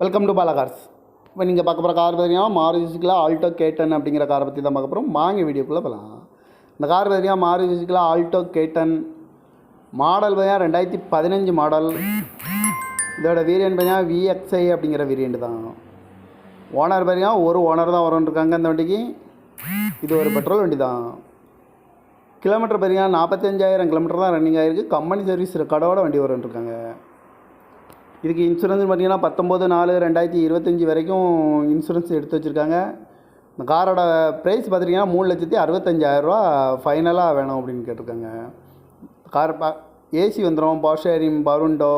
Welcome to பாலகார்ஸ் இப்போ நீங்கள் பார்க்க போகிற கார் பார்த்தீங்கன்னா மாருதி ஆல்டோ கேட்டன் அப்படிங்கிற காரை பற்றி தான் பார்க்க போகிறோம் வாங்க வீடியோக்குள்ளே போகலாம் இந்த கார் பார்த்தீங்கன்னா மாருதி ஆல்டோ கேட்டன் மாடல் பார்த்தீங்கன்னா ரெண்டாயிரத்தி பதினஞ்சு மாடல் இதோட வேரியன்ட் பார்த்தீங்கன்னா விஎக்ஸ்ஐ அப்படிங்கிற வேரியண்ட் தான். ஓனர் பார்த்தீங்கன்னா ஒரு ஓனர் தான் வரும்னு இருக்காங்க இந்த வண்டிக்கு. இது ஒரு பெட்ரோல் வண்டி தான். கிலோமீட்டர் பார்த்தீங்கன்னா நாற்பத்தஞ்சாயிரம் கிலோமீட்டர் தான் ரன்னிங் ஆகிருக்கு கம்பெனி சர்வீஸ் ரெக்கார்டோட வண்டி வரும்னு இதுக்கு இன்சூரன்ஸ் பார்த்தீங்கன்னா பத்தொம்போது நாலு ரெண்டாயிரத்தி இருபத்தஞ்சி வரைக்கும் இன்சூரன்ஸ் எடுத்து வச்சுருக்காங்க. இந்த காரோட ப்ரைஸ் பார்த்துட்டிங்கன்னா மூணு லட்சத்தி அறுபத்தஞ்சாயிரரூவா ஃபைனலாக வேணும் அப்படின்னு கேட்டிருக்காங்க. கார் பா ஏசி வந்துடும் பவர் ஷேரிங் பருண்டோ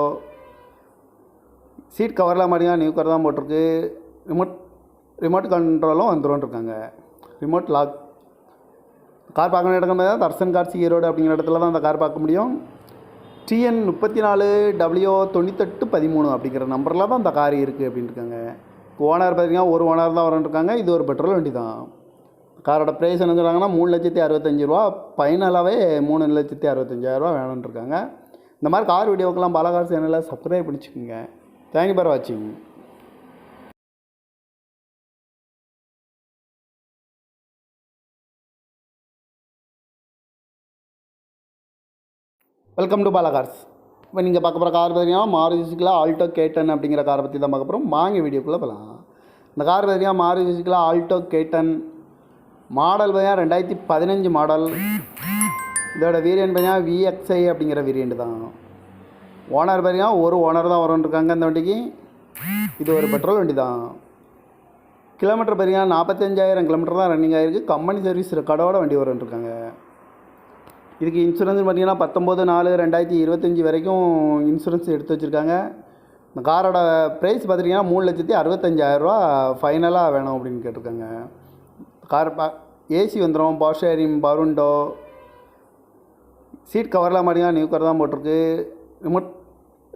சீட் கவர்லாம் பார்த்தீங்கன்னா நியூ கவர் தான் போட்டிருக்கு. ரிமோட் ரிமோட் கண்ட்ரோலும் வந்துடும் இருக்காங்க. ரிமோட் லாக் கார் பார்க்கணும் இடத்துல தர்சன் கார்ஸ் ஈரோடு அப்படிங்கிற இடத்துல தான் அந்த கார் பார்க்க முடியும். டிஎன் முப்பத்தி நாலு டபிள்யூ தொண்ணூத்தெட்டு பதிமூணு அப்படிங்கிற நம்பரில் தான் இந்த கார் இருக்குது அப்படின்னு இருக்காங்க ஓனர் பார்த்தீங்கன்னா ஒரு ஓனர் தான் வரேன்னுருக்காங்க இது ஒரு பெட்ரோல் வண்டி தான் காரோட ப்ரைஸ் என்ன சொல்கிறாங்கன்னா மூணு லட்சத்தி அறுபத்தஞ்சி ரூபா. ஃபைனலாகவே மூணு லட்சத்தி அறுபத்தஞ்சாயிரரூவா வேணும்னு இருக்காங்க இந்த மாதிரி கார் வீடியோக்கெல்லாம் பாலகார் சேனலில் சப்ஸ்கிரைப் பண்ணிச்சுக்கோங்க. தேங்க்யூ ஃபார் வாட்சிங் வெல்கம் டு பாலா கார்ஸ் இப்போ நீங்கள் பார்க்க போகிற கார் பார்த்தீங்கன்னா மாருதி சுசுக்கிலா ஆல்டோ கேட்டன் அப்படிங்கிற காரை பற்றி தான் பார்க்க போகிறோம் வாங்க வீடியோக்குள்ளே போகலாம் இந்த கார் பார்த்தீங்கன்னா மாருதி சுசுக்கிலா ஆல்டோ கேட்டன் மாடல் பார்த்தீங்கன்னா ரெண்டாயிரத்தி பதினஞ்சு மாடல் இதோட வேரியன்ட் பார்த்தீங்கன்னா விஎக்ஸ்ஐ அப்படிங்கிற வேரியண்ட் தான். ஓனர் பார்த்தீங்கன்னா ஒரு ஓனர் தான் வரும்னு இருக்காங்க வண்டிக்கு. இது ஒரு பெட்ரோல் வண்டி தான். கிலோமீட்டர் பார்த்தீங்கன்னா நாற்பத்தஞ்சாயிரம் கிலோமீட்டர் தான் ரன்னிங் ஆகிருக்கு கம்பெனி சர்வீஸ் ரெக்கார்டோட வண்டி வரும்னு இருக்காங்க. இதுக்கு இன்சூரன்ஸ் பார்த்தீங்கன்னா பத்தொம்போது நாலு ரெண்டாயிரத்தி இருபத்தஞ்சி வரைக்கும் இன்சூரன்ஸ் எடுத்து வச்சுருக்காங்க. இந்த காரோட ப்ரைஸ் பார்த்துட்டிங்கன்னா மூணு லட்சத்தி அறுபத்தஞ்சாயிரரூவா ஃபைனலாக வேணும் அப்படின்னு கேட்டிருக்காங்க. கார் பா ஏசி வந்துடும் பவர் ஷேரிங் பருண்டோ சீட் கவர்லாம் பார்த்தீங்கன்னா நியூ கவர் தான் போட்டிருக்கு. ரிமோட்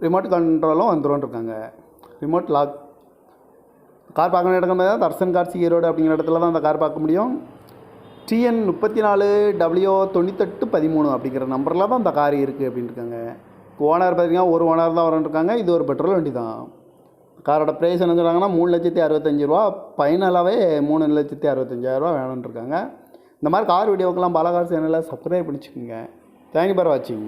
ரிமோட் கண்ட்ரோலும் வந்துடும் இருக்காங்க. ரிமோட் லாக் கார் பார்க்கணும் இடத்துல தர்சன் கார்ஸ் ஈரோடு அப்படிங்கிற இடத்துல தான் அந்த கார் பார்க்க முடியும். டிஎன் முப்பத்தி நாலு டபிள்யூ தொண்ணூத்தெட்டு பதிமூணு அப்படிங்கிற நம்பரில் தான் இந்த கார் இருக்குது அப்படின்னு இருக்காங்க ஓனர் பார்த்தீங்கன்னா ஒரு ஓனர் தான் வரேன்ருக்காங்க இது ஒரு பெட்ரோல் வண்டி தான் காரோட ப்ரைஸ் என்ன சொல்கிறாங்கன்னா மூணு லட்சத்தி அறுபத்தஞ்சி ரூபா. ஃபைனலாகவே மூணு லட்சத்தி அறுபத்தஞ்சாயிரரூவா வேணும்னு இருக்காங்க இந்த மாதிரி கார் வீடியோக்கெல்லாம் பாலகார் சேனலில் சப்ஸ்கிரைப் பண்ணிச்சுக்கோங்க. தேங்க்யூ ஃபார் வாட்சிங்